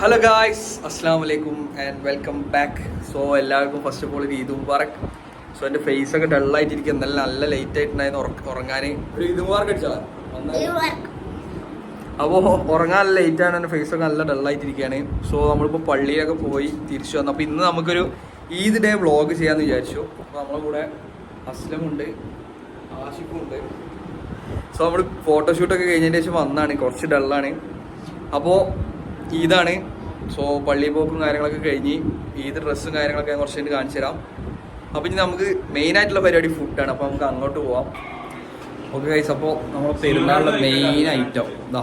Hello guys അസ്സാം വലൈക്കും and welcome back so എല്ലാവർക്കും ഫസ്റ്റ് ഓഫ് ഓൾ ഒരു ഈദ് മുബാറക്. സോ എന്റെ ഫേസ് ഒക്കെ ഡള്ളായിട്ടിരിക്കും എന്നാലും നല്ല ലേറ്റ് ആയിട്ടുണ്ടായിരുന്നു ഉറങ്ങാൻ ഒരു ഈദ് അടിച്ചാ? അപ്പോൾ ഉറങ്ങാൻ ലേറ്റ് ആണ്. എന്റെ ഫേസ് ഒക്കെ നല്ല ഡള്ളായിട്ടിരിക്കുകയാണ് സോ നമ്മളിപ്പോൾ പള്ളിയിലൊക്കെ പോയി തിരിച്ചു വന്നു. അപ്പോൾ ഇന്ന് നമുക്കൊരു ഈദ് ഡേ വ്ളോഗ് ചെയ്യാമെന്ന് വിചാരിച്ചു. അപ്പോൾ നമ്മളെ കൂടെ അസ്ലമുണ്ട് ആഷിഫുണ്ട് സോ നമ്മൾ ഫോട്ടോഷൂട്ടൊക്കെ കഴിഞ്ഞതിന് ശേഷം വന്നാണ് കുറച്ച് ഡള്ളാണ് അപ്പോൾ ഈദാണ് സോ പള്ളി പോക്കും കാര്യങ്ങളൊക്കെ കഴിഞ്ഞ് ഈദ് ഡ്രസ്സും കാര്യങ്ങളൊക്കെ ഞാൻ കുറച്ച് കഴിഞ്ഞ് കാണിച്ചു തരാം. അപ്പോൾ ഇനി നമുക്ക് മെയിൻ ആയിട്ടുള്ള പരിപാടി ഫുഡാണ് അപ്പോൾ നമുക്ക് അങ്ങോട്ട് പോവാം. ഓക്കെ ഗൈസ് അപ്പോൾ നമ്മൾ പെരുന്നാളിലെ മെയിൻ ഐറ്റം ഇതാ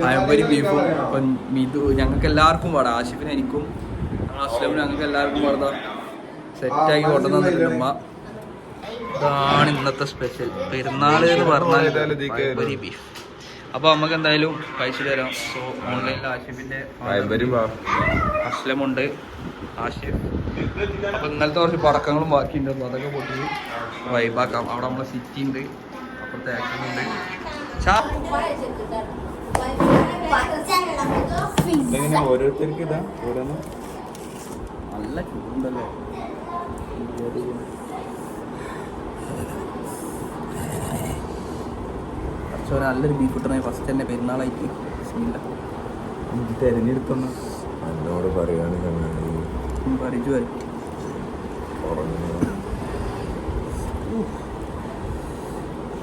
പഴംപൊരി ബീഫും ഇപ്പം ഇത് ഞങ്ങൾക്ക് എല്ലാവർക്കും പാടാം ആഷിഫിന് എനിക്കും അസ്ലമിനും ഞങ്ങൾക്ക് എല്ലാവർക്കും പാടാം സെറ്റാക്കി കൊണ്ടുവന്നിട്ടുണ്ട് ഉമ്മ. ഇതാണ് ഇന്നത്തെ സ്പെഷ്യൽ പെരുന്നാൾ എന്ന് പറഞ്ഞാൽ പഴംപൊരി ബീഫ് അപ്പോൾ നമുക്ക് എന്തായാലും പൈസ തരാം സോ ഓൺലൈനിൽ ആഷിഫിന്റെ. അസ്ലമുണ്ട്. ആഷിഫ് അപ്പോൾ ഇന്നലത്തെ കുറച്ച് പടക്കങ്ങളും ബാക്കിയുണ്ട്. അപ്പോൾ അതൊക്കെ പൊട്ടി വൈബാക്കാം. അവിടെ നമ്മളെ സിറ്റി ഉണ്ട്. അപ്പുറത്തെ ആക്ഷൻ ഉണ്ട്. ചാ. ഓരോരുത്തർക്ക് ഇതാ ഓരോന്ന്? നല്ല ചൂടുണ്ടല്ലേ? കുറച്ച് നല്ലൊരു ബീഫ് കിട്ടണേ ഫസ്റ്റ് തന്നെ പെരുന്നാളായിട്ട്. തെരഞ്ഞെടുക്കുന്ന എന്നോട് പറയാണ് വരും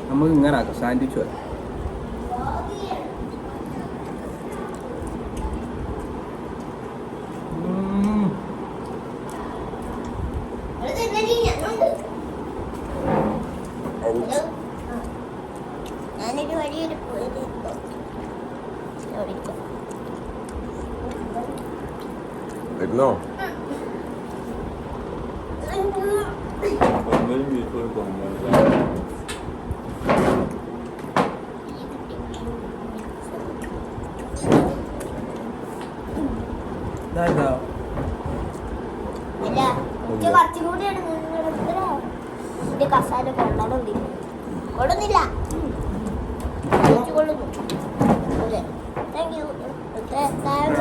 നമുക്ക് ഇങ്ങനെ ആക്കാം. സാൻഡ്വിച്ച് വരാം എന്റെ കസാല കൊള്ളണം കൊള്ളുന്നില്ല. കൊള്ളുന്നു.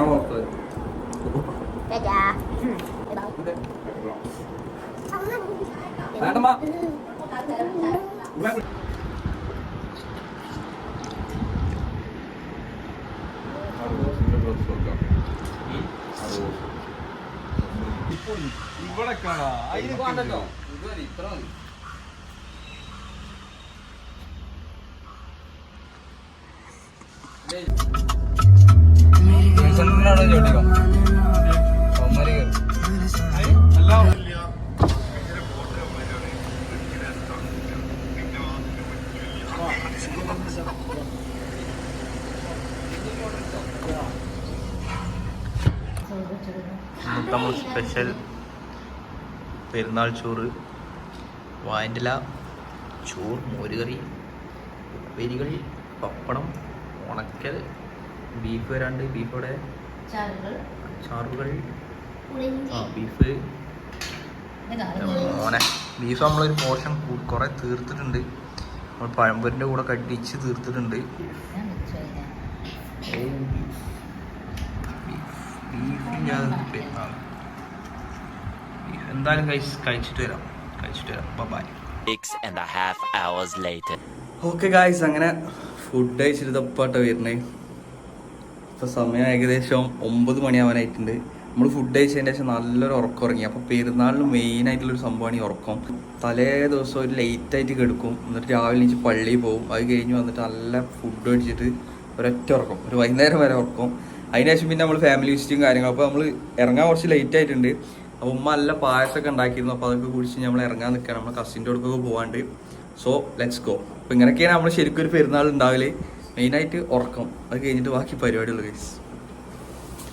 ഓർത്തത്. വേണ്ടമ്മ. ഇത് വേണ്ടല്ലോ. ഇത് മതി, ഇത്ര മതി. വിൽസണിനാണോ ചോദിക്കോ സ്പെഷ്യൽ പെരുന്നാൾ ചോറ് വായന്റില ചോറ് മോരുകറി ഉപ്പേരികൾ പപ്പടം ഉണക്കൽ ബീഫ് വരാണ്ട് ബീഫ് ഇവിടെ ചാറുകൾ ആ ബീഫ്. മോനെ ബീഫ് നമ്മളൊരു പോർഷൻ കുറേ തീർത്തിട്ടുണ്ട്. നമ്മൾ പഴംപൊരിന്റെ കൂടെ കടിച്ച് തീർത്തിട്ടുണ്ട്. എന്തായാലും കഴിച്ച് കഴിച്ചിട്ട് വരാം. കഴിച്ചിട്ട് വരാം. Bye Six and a half hours later. Okay guys അങ്ങനെ ഫുഡ് കഴിച്ചിട്ട് തപ്പാട്ടോ വരുന്നേ. ഇപ്പോൾ സമയം ഏകദേശം ഒമ്പത് മണിയാവാനായിട്ടുണ്ട്. നമ്മൾ ഫുഡ് കഴിച്ചതിന് ശേഷം നല്ലൊരു ഉറക്കം ഉറങ്ങി. അപ്പോൾ പെരുന്നാളിന് മെയിൻ ആയിട്ടുള്ളൊരു സംഭവമാണ് ഈ ഉറക്കം. തലേ ദിവസം ഒരു ലേറ്റ് ആയിട്ട് കിടക്കും. എന്നിട്ട് രാവിലെ എണീച്ച് പള്ളിയിൽ പോകും. അത് കഴിഞ്ഞ് വന്നിട്ട് നല്ല ഫുഡ് കഴിച്ചിട്ട് ഒരൊറ്റ ഉറക്കം. ഒരു വൈകുന്നേരം വരെ ഉറക്കം. അതിനുശേഷം പിന്നെ നമ്മൾ ഫാമിലി വിസിറ്റും കാര്യങ്ങളും. അപ്പോൾ നമ്മൾ ഇറങ്ങാൻ കുറച്ച് ലേറ്റ് ആയിട്ടുണ്ട്. അപ്പോൾ ഉമ്മ നല്ല പായസമൊക്കെ ഉണ്ടാക്കിയിരുന്നു. അപ്പോൾ അതൊക്കെ കുടിച്ച് നമ്മൾ ഇറങ്ങാൻ നിൽക്കുകയാണ് നമ്മൾ കസിന്റെ അടുക്കൊക്കെ പോകാണ്ട് സോ ലെറ്റ്സ് ഗോ അപ്പോൾ ഇങ്ങനെയൊക്കെയാണ് നമ്മൾ ശരിക്കും ഒരു പെരുന്നാൾ ഉണ്ടാവൽ. മെയിനായിട്ട് ഉറക്കം. അത് കഴിഞ്ഞിട്ട് ബാക്കി പരിപാടികൾ ഗൈസ്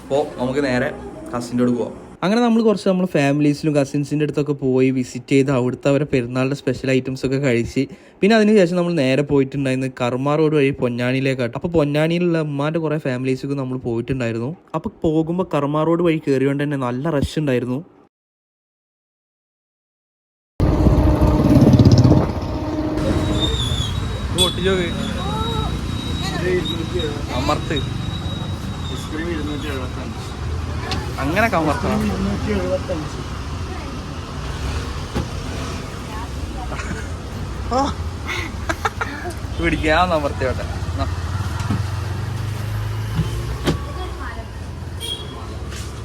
അപ്പോൾ നമുക്ക് നേരെ കസിന്റെ അടുത്ത് പോവാം. അങ്ങനെ നമ്മൾ കുറച്ച് നമ്മൾ ഫാമിലീസിലും കസിൻസിന്റെ അടുത്തൊക്കെ പോയി വിസിറ്റ് ചെയ്ത് അവിടുത്തെ അവരെ പെരുന്നാളിന്റെ സ്പെഷ്യൽ ഐറ്റംസ് ഒക്കെ കഴിച്ച് പിന്നെ അതിനുശേഷം നമ്മൾ നേരെ പോയിട്ടുണ്ടായിരുന്നു കർമ്മ റോഡ് വഴി പൊന്നാനിയിലേക്കാട്ട് അപ്പോൾ പൊന്നാനിയിലുള്ള ഉമ്മാന്റെ കുറേ ഫാമിലീസൊക്കെ നമ്മൾ പോയിട്ടുണ്ടായിരുന്നു. അപ്പോൾ പോകുമ്പോൾ കർമ്മ റോഡ് വഴി കയറിയോണ്ട് തന്നെ നല്ല റഷ് ഉണ്ടായിരുന്നു. പൊട്ടിച്ചോക്ക് അമർത്ത്. അങ്ങനെ പിടിക്കാൻ നമർത്തിയോട്ടെ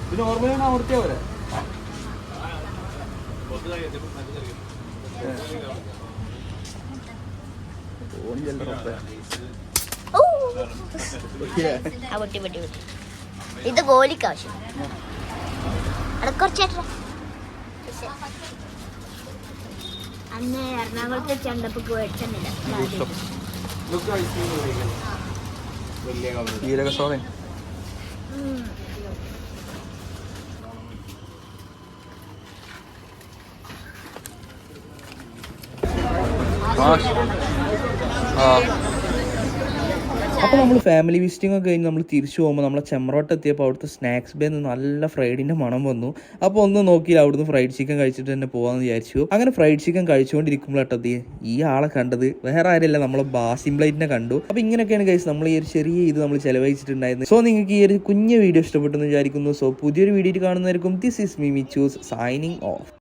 ഇത് നോർമലി അമർത്തിയാ പോരെ? ഓ ആ പൊട്ടി പൊട്ടി പൊട്ടി. ഇത് ഗോലിക്ക് ആവശ്യം. അവിടെ കുറച്ചേട്ടാ അന്ന് എറണാകുളത്ത് ചെണ്ടപ്പ് മേടിച്ചിട്ടില്ല ജീരക സോറ അപ്പോൾ നമ്മൾ ഫാമിലി വിസിറ്റിംഗ് ഒക്കെ കഴിഞ്ഞ് നമ്മൾ തിരിച്ചു പോകുമ്പോൾ നമ്മളെ ചെമ്പ്രോട്ട് എത്തിയപ്പോൾ അവിടുത്തെ സ്നാക്സ് ബേ നിന്ന് നല്ല ഫ്രൈഡിന്റെ മണം വന്നു. അപ്പോൾ ഒന്ന് നോക്കിയില്ല അവിടുന്ന് ഫ്രൈഡ് ചിക്കൻ കഴിച്ചിട്ട് തന്നെ പോവാന്ന് വിചാരിച്ചു. അങ്ങനെ ഫ്രൈഡ് ചിക്കൻ കഴിച്ചുകൊണ്ടിരിക്കുമ്പോഴട്ടത് ഈ ആളെ കണ്ടത്. വേറെ ആരല്ല നമ്മളെ ബാസിംബ്ലൈറ്റിനെ കണ്ടു. അപ്പോൾ ഇങ്ങനെയൊക്കെയാണ് കഴിച്ച് നമ്മൾ ഈ ഒരു ചെറിയ ഇത് നമ്മൾ ചെലവഴിച്ചിട്ടുണ്ടായിരുന്നു. സോ നിങ്ങൾക്ക് ഈ ഒരു കുഞ്ഞ് വീഡിയോ ഇഷ്ടപ്പെട്ടെന്ന് വിചാരിക്കുന്നു. സോ പുതിയൊരു വീഡിയോ കാണുന്നവർക്കും ദിസ് ഇസ് മീ മി ചൂസ് സൈനിങ് ഓഫ്